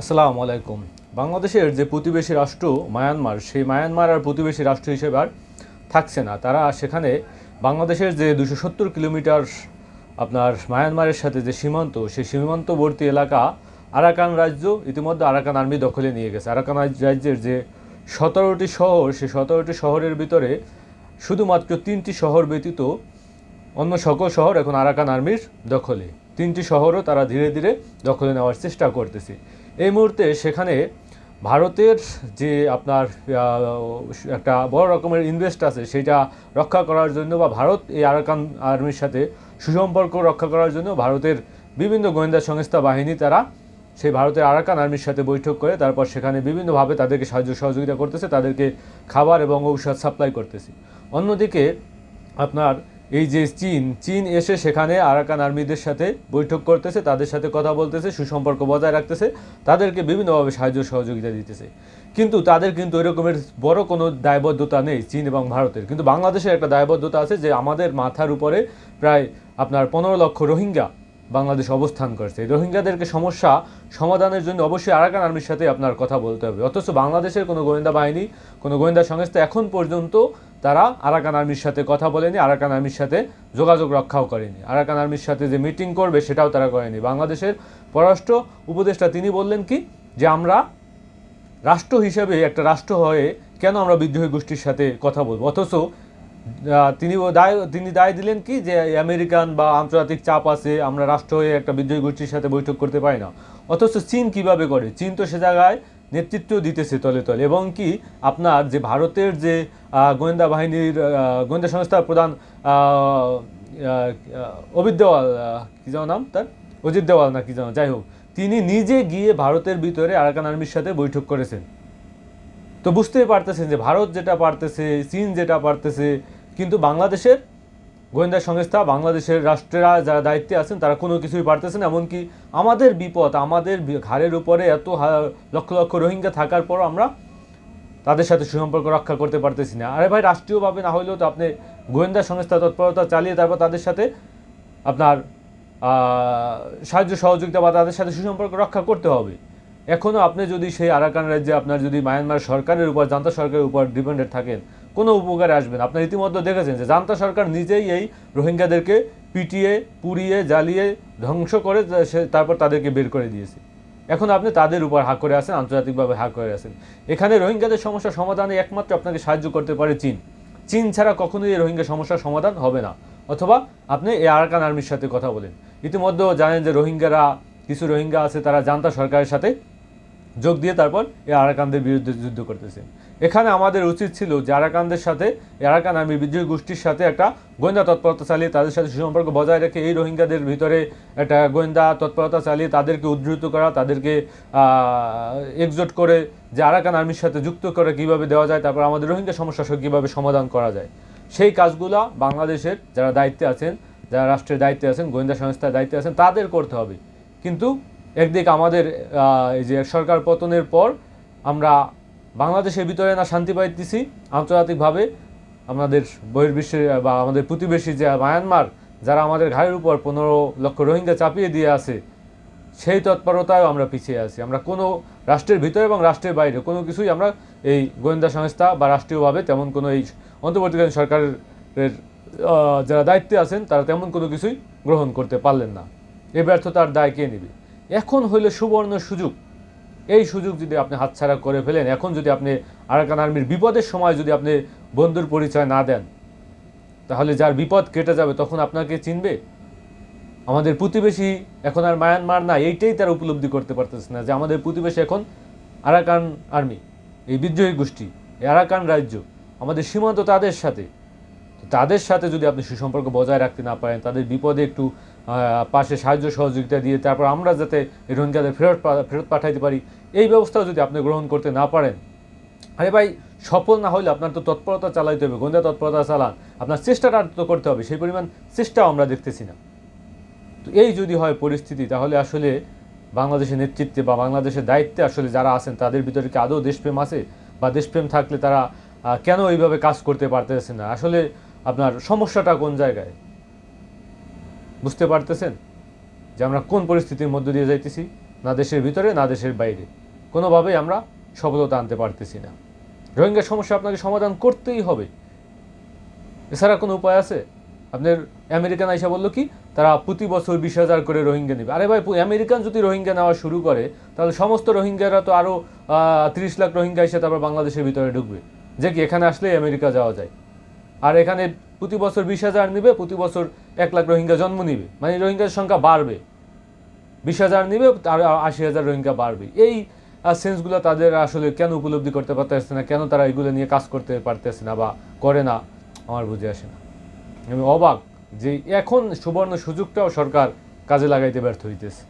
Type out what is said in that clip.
আসসালামু আলাইকুম। বাংলাদেশের যে প্রতিবেশী রাষ্ট্র মায়ানমার, সেই মায়ানমার আর প্রতিবেশী রাষ্ট্র হিসেবে আর থাকছে না। তারা সেখানে বাংলাদেশের যে দুশো সত্তর কিলোমিটার আপনার মায়ানমারের সাথে যে সীমান্ত, সেই সীমান্তবর্তী এলাকা আরাকান রাজ্য ইতিমধ্যে আরাকান আর্মি দখলে নিয়ে গেছে। আরাকান রাজ্যের যে সতেরোটি শহর, সেই সতেরোটি শহরের ভিতরে শুধুমাত্র তিনটি শহর ব্যতীত অন্য সকল শহর এখন আরাকান আর্মির দখলে। তিনটি শহরও তারা ধীরে ধীরে দখলে নেওয়ার চেষ্টা করতেছে। এই মুহূর্তে সেখানে ভারতের যে আপনার একটা বড় রকমের ইনভেস্ট আছে, সেটা রক্ষা করার জন্য বা ভারত এই আরাকান আর্মির সাথে সুসম্পর্ক রক্ষা করার জন্য ভারতের বিভিন্ন গোয়েন্দা সংস্থা, বাহিনী তারা সেই ভারতের আরাকান আর্মির সাথে বৈঠক করে, তারপর সেখানে বিভিন্নভাবে তাদেরকে সাহায্য সহযোগিতা করতেছে, তাদেরকে খাবার এবং ঔষধ সাপ্লাই করতেছে। অন্যদিকে আপনার এই যে চীন চীন এসে সেখানে আরাকান আর্মিদের সাথে বৈঠক করতেছে, তাদের সাথে কথা বলতেছে, সুসম্পর্ক বজায় রাখতেছে, তাদেরকে বিভিন্নভাবে সাহায্য সহযোগিতা দিতেছে। কিন্তু তাদের কিন্তু ওই রকমের বড় কোনো দায়বদ্ধতা নেই চীন এবং ভারতের। কিন্তু বাংলাদেশের একটা দায়বদ্ধতা আছে যে আমাদের মাথার উপরে প্রায় আপনার পনেরো লক্ষ রোহিঙ্গা বাংলাদেশ অবস্থান করছে। রোহিঙ্গাদেরকে সমস্যা সমাধানের জন্য অবশ্যই আরাকান আর্মির সাথে আপনার কথা বলতে হবে। অথচ বাংলাদেশের কোনো গোয়েন্দা বাহিনী, কোনো গোয়েন্দা সংস্থা এখন পর্যন্ত তারা আরাকান আর্মির সাথে কথা বলেনি, আরাকান আর্মির সাথে যোগাযোগ রক্ষাও করেনি। আরাকান আর্মির সাথে যে মিটিং করবে সেটাও তারা করেনি। বাংলাদেশের পররাষ্ট্র উপদেষ্টা তিনি বললেন কি, যে আমরা রাষ্ট্র হিসেবে একটা রাষ্ট্র হয়ে কেন আমরা বিদ্রোহী গোষ্ঠীর সাথে কথা বলব? অথচ তিনি দায় তিনি দায় দিলেন কি, যে আমেরিকান বা আন্তর্জাতিক চাপ আছে, আমরা রাষ্ট্র হয়ে একটা বিদ্রোহী গোষ্ঠীর সাথে বৈঠক করতে পারি না। অথচ চীন কীভাবে করে? চীন তো সে জায়গায় নেতৃত্ব দিতেছে তলে তলে। এবং কি আপনার যে ভারতের যে গোয়েন্দা বাহিনীর গোয়েন্দা সংস্থার প্রধান আহ, দেওয়াল কি যেন নাম তার? অজিত দেওয়াল না কি যেন যাই হোক তিনি নিজে গিয়ে ভারতের ভিতরে আরাকান আর্মির সাথে বৈঠক করেছেন। তো বুঝতেই পারতেছেন যে ভারত যেটা পারতেছে চীন যেটা পারতেছে কিন্তু বাংলাদেশের গোয়েন্দা সংস্থা, বাংলাদেশের রাষ্ট্রেরা যারা দায়িত্বে আছেন, তারা কোনো কিছুই পারতেছে না। এমনকি আমাদের বিপদ, আমাদের ঘাড়ের উপরে এত লক্ষ লক্ষ রোহিঙ্গা থাকার পর আমরা তাদের সাথে সুসম্পর্ক রক্ষা করতে পারতেছি না। আরে ভাই, রাষ্ট্রীয়ভাবে না হলেও তো আপনি গোয়েন্দা সংস্থা তৎপরতা চালিয়ে তারপর তাদের সাথে আপনার সাহায্য সহযোগিতা বা তাদের সাথে সুসম্পর্ক রক্ষা করতে হবে। এখনও আপনি যদি সেই আরাকান রাজ্যে আপনার যদি মায়ানমার সরকারের উপর, জান্তা সরকারের উপর ডিপেন্ডেন্ট থাকেন কোনো উপকারে আসবেন আপনার ইতিমধ্যে দেখেছেন যে জান্তা সরকার নিজেই এই রোহিঙ্গাদেরকে পিটিয়ে, পুড়িয়ে, জ্বালিয়ে ধ্বংস করে তারপর তাদেরকে বের করে দিয়েছে। এখন আপনি তাদের উপর হাক করে আছেন, আন্তর্জাতিকভাবে হাক করে আছেন। এখানে রোহিঙ্গাদের সমস্যা সমাধানে একমাত্র আপনাকে সাহায্য করতে পারে চীন। চীন ছাড়া কখনোই এই রোহিঙ্গা সমস্যার সমাধান হবে না। অথবা আপনি এই আরাকান আর্মির সাথে কথা বলেন। ইতিমধ্যেও জানেন যে রোহিঙ্গারা, কিছু রোহিঙ্গা আছে, তারা জান্তা সরকারের সাথে যোগ দিয়ে তারপর এই আরাকানদের বিরুদ্ধে যুদ্ধ করতেছে। এখানে আমাদের উচিত ছিল যে আরাকানদের সাথে আরাকান আর্মি বিদ্রোহী গোষ্ঠীর সাথে একটা গোয়েন্দা তৎপরতা চালিয়ে তাদের সাথে সুসম্পর্ক বজায় রেখে এই রোহিঙ্গাদের ভিতরে একটা গোয়েন্দা তৎপরতা চালিয়ে তাদেরকে উদ্ধৃত করা, তাদেরকে একজোট করে যে আরাকান আর্মির সাথে যুক্ত করে কীভাবে দেওয়া যায়, তারপর আমাদের রোহিঙ্গা সমস্যা সব কীভাবে সমাধান করা যায়। সেই কাজগুলা বাংলাদেশের যারা দায়িত্বে আছেন, যারা রাষ্ট্রের দায়িত্বে আছেন, গোয়েন্দা সংস্থার দায়িত্বে আছেন, তাদের করতে হবে। কিন্তু একদিকে আমাদের এই যে সরকার পতনের পর আমরা বাংলাদেশের ভিতরে না শান্তি পাইতেছি, আন্তর্জাতিকভাবে আমাদের বহির্বিশ্বে বা আমাদের প্রতিবেশী যে মায়ানমার, যারা আমাদের ঘাড়ের উপর পনেরো লক্ষ রোহিঙ্গা চাপিয়ে দিয়ে আছে, সেই তৎপরতায়ও আমরা পিছিয়ে আছি। আমরা কোনো রাষ্ট্রের ভিতরে এবং রাষ্ট্রের বাইরে কোনো কিছুই আমরা এই গোয়েন্দা সংস্থা বা রাষ্ট্রীয়ভাবে তেমন কোনো এই অন্তর্বর্তীকালীন সরকারের যারা দায়িত্বে আছেন, তারা তেমন কোনো কিছুই গ্রহণ করতে পারলেন না। এ ব্যর্থতার দায় কে নেবে? এখন হইলে সুবর্ণ সুযোগ। এই সুযোগ যদি আপনি হাতছাড়া করে ফেলেন, এখন যদি আপনি আরাকান আর্মির বিপদের সময় যদি আপনি বন্ধুর পরিচয় না দেন, তাহলে যার বিপদ কেটে যাবে তখন আপনাকে চিনবে। আমাদের প্রতিবেশী এখন আর মায়ানমার না, এইটাই তারা উপলব্ধি করতে পারতেছে না যে আমাদের প্রতিবেশী এখন আরাকান আর্মি, এই বিদ্রোহী গোষ্ঠী, এই আরাকান রাজ্য, আমাদের সীমান্ত তাদের সাথে। তাদের সাথে যদি আপনি সুসম্পর্ক বজায় রাখতে না পারেন, তাদের বিপদে একটু পাশে সাহায্য সহযোগিতা দিয়ে তারপর আমরা যাতে রোহিঙ্গাদের ফেরত ফেরত পাঠাইতে পারি, এই ব্যবস্থাও যদি আপনি গ্রহণ করতে না পারেন। আরে ভাই, সফল না হলে আপনার তো তৎপরতা চালাইতে হবে, গোয়েন্দা তৎপরতা চালান। আপনার চেষ্টাটা তো করতে হবে, সেই পরিমাণ চেষ্টাও আমরা দেখতেছি না। তো এই যদি হয় পরিস্থিতি, তাহলে আসলে বাংলাদেশের নেতৃত্বে বা বাংলাদেশের দায়িত্বে আসলে যারা আছেন, তাদের ভিতরে কি আদৌ দেশপ্রেম আছে? বা দেশপ্রেম থাকলে তারা কেন এইভাবে কাজ করতে পারতেছে না? আসলে আপনার সমস্যাটা কোন জায়গায়? বুঝতে পারতেছেন যে আমরা কোন পরিস্থিতির মধ্য দিয়ে যাইতেছি, না দেশের ভিতরে, না দেশের বাইরে। কোনোভাবেই আমরা সফলতা আনতে পারতেছি না। রোহিঙ্গা সমস্যা আপনাকে সমাধান করতেই হবে। এছাড়া কোনো উপায় আছে? আপনার আমেরিকান আইসা বলল কি, তারা প্রতি বছর বিশ হাজার করে রোহিঙ্গা নেবে। আরে ভাই আমেরিকান যদি রোহিঙ্গা নেওয়া শুরু করে, তাহলে সমস্ত রোহিঙ্গারা তো আরও তিরিশ লাখ রোহিঙ্গা এসে তারপর বাংলাদেশের ভিতরে ঢুকবে। যে কি এখানে আসলেই আমেরিকা যাওয়া যায়। আর এখানে প্রতি বছর বিশ হাজার নিবে, প্রতি বছর এক লাখ রোহিঙ্গা জন্ম নিবে। মানে রোহিঙ্গার সংখ্যা বাড়বে। বিশ হাজার নিবে আর আশি হাজার রোহিঙ্গা বাড়বে। এই সেন্সগুলো তাদের আসলে কেন উপলব্ধি করতে পারতেছে না? কেন তারা এগুলো নিয়ে কাজ করতে পারতেছে না বা করে না? আমার বুঝে আসে না। আমি অবাক যে এখন সুবর্ণ সুযোগটাও সরকার কাজে লাগাইতে ব্যর্থ হইতেছে।